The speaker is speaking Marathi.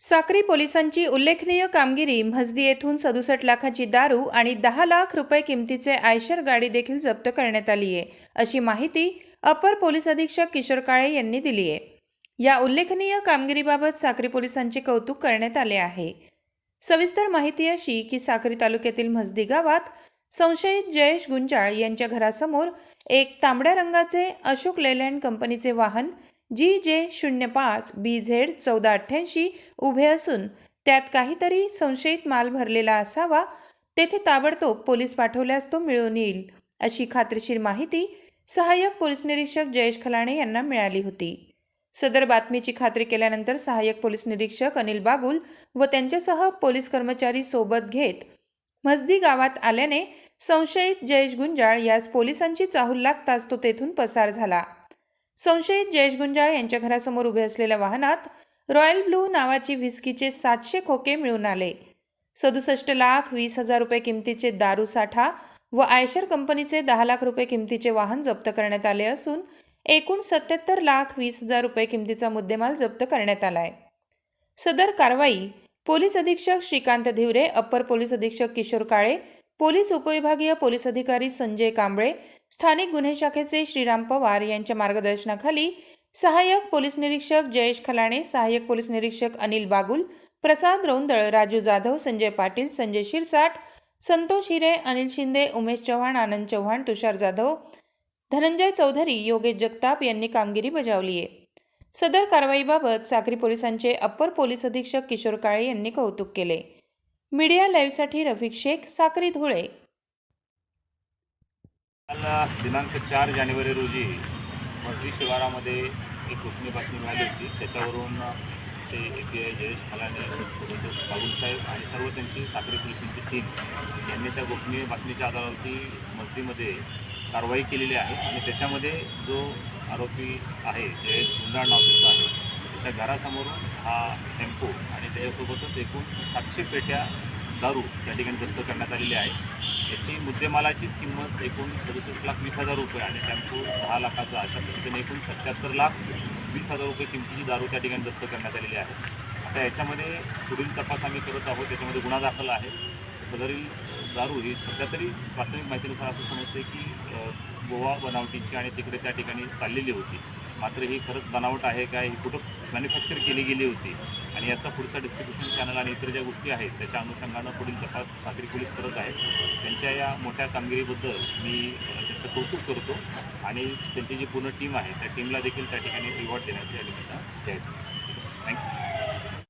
साक्री पोलिसांची उल्लेखनीय कामगिरी म्हसदी येथून सदुसष्ट लाखाची दारू आणि दहा लाख रुपये किमतीचे आयशर गाडी देखील जप्त करण्यात आली आहे अशी माहिती अपर पोलीस अधीक्षक किशोर काळे यांनी दिली आहे. या उल्लेखनीय कामगिरीबाबत साक्री पोलिसांचे कौतुक करण्यात आले आहे. सविस्तर माहिती अशी की साक्री तालुक्यातील म्हसदी गावात संशयित जयेश गुंजाळ यांच्या घरासमोर एक तांबड्या रंगाचे अशोक लेलँड कंपनीचे वाहन जी जे शून्य पाच बी झेड चौदा अठ्ठ्याऐंशी उभे असून त्यात काहीतरी संशयित माल भरलेला असावा तेथे ताबडतोब पोलीस पाठवल्यास तो मिळून येईल अशी खात्रीशीर माहिती सहाय्यक पोलीस निरीक्षक जयेश खलाणे यांना मिळाली होती. सदर बातमीची खात्री केल्यानंतर सहाय्यक पोलीस निरीक्षक अनिल बागुल व त्यांच्यासह पोलीस कर्मचारी सोबत घेत मजदी गावात आल्याने संशयित जयेश गुंजाळ यास पोलिसांची चाहूल लागताच तो तेथून पसार झाला. संशयित जयेश गुंजाळ यांच्या घरासमोर उभे असलेल्या वाहनात रॉयल ब्लू नावाची व्हिस्कीचे सातशे खोके मिळून आले. सदुसष्ट लाख वीस हजार रुपये किमतीचे दारू साठा व आयशर कंपनीचे दहा लाख रुपये किमतीचे वाहन जप्त करण्यात आले असून एकूण सत्याहत्तर लाख वीस हजार रुपये किमतीचा मुद्देमाल जप्त करण्यात आला आहे सदर कारवाई पोलीस अधीक्षक श्रीकांत धिवरे अप्पर पोलीस अधीक्षक किशोर काळे पोलीस उपविभागीय पोलीस अधिकारी संजय कांबळे स्थानिक गुन्हे शाखेचे श्रीराम पवार यांच्या मार्गदर्शनाखाली सहाय्यक पोलीस निरीक्षक जयेश खलाणे सहाय्यक पोलीस निरीक्षक अनिल बागुल प्रसाद रौंदळ राजू जाधव संजय पाटील संजय शिरसाट संतोष हिरे अनिल शिंदे उमेश चव्हाण आनंद चव्हाण तुषार जाधव धनंजय चौधरी योगेश जगताप यांनी कामगिरी बजावली आहे. सदर कारवाईबाबत साक्री पोलिसांचे अप्पर पोलीस अधीक्षक किशोर काळे यांनी कौतुक केले. मीडिया लाईव्हसाठी रफिक शेख साक्री धुळे. काल दिनांक चार जानेवारी रोजी मजरी शिवारामध्ये एक गोपनीय बातमी मिळाली होती. त्याच्यावरून ते ए पी आय जयेश फलाने सोबतच आणि सर्व त्यांची साखरी पोलिसांची टीम यांनी त्या गोपनीय बातमीच्या आधारावरती मजरीमध्ये कारवाई केलेली आहे आणि त्याच्यामध्ये जो आरोपी आहे जयेश गुंडाळ नाव त्याचा आहे. त्याच्या घरासमोरून हा टेम्पो त्याच्यासोबतच एकूण सातशे पेट्या दारू त्या ठिकाणी जप्त करण्यात आलेली आहे. याची मुद्देमालाचीच किंमत एकूण सदुसष्ट लाख वीस हजार रुपये आणि टॅम्पो दहा लाखाचा अशा पद्धतीने एकूण सत्याहत्तर लाख वीस हजार रुपये किमतीची दारू त्या ठिकाणी जप्त करण्यात आलेली आहे. आता याच्यामध्ये पुढील तपास आम्ही करत आहोत. त्याच्यामध्ये गुन्हा दाखल आहे. सदरील दारू ही सध्या तरी प्राथमिक माहितीनुसार असं समजते की गोवा बनावटीची आणि तिकडे त्या ठिकाणी चाललेली होती. मात्र ही खरंच बनावट आहे काय ही कुठं मॅन्युफॅक्चर केली गेली होती? आणि याचा पुढचा डिस्ट्रीब्युशन चॅनल आणि इतर ज्या गोष्टी आहेत त्याच्या अनुषंगानं पुढील तपास सागरी पोलीस करत आहेत. त्यांच्या या मोठ्या कामगिरीबद्दल मी त्यांचं कौतुक करतो आणि त्यांची जी पूर्ण टीम आहे त्या टीमला देखील त्या ठिकाणी रिवॉर्ड देण्याची या निमित्तानं थँक्यू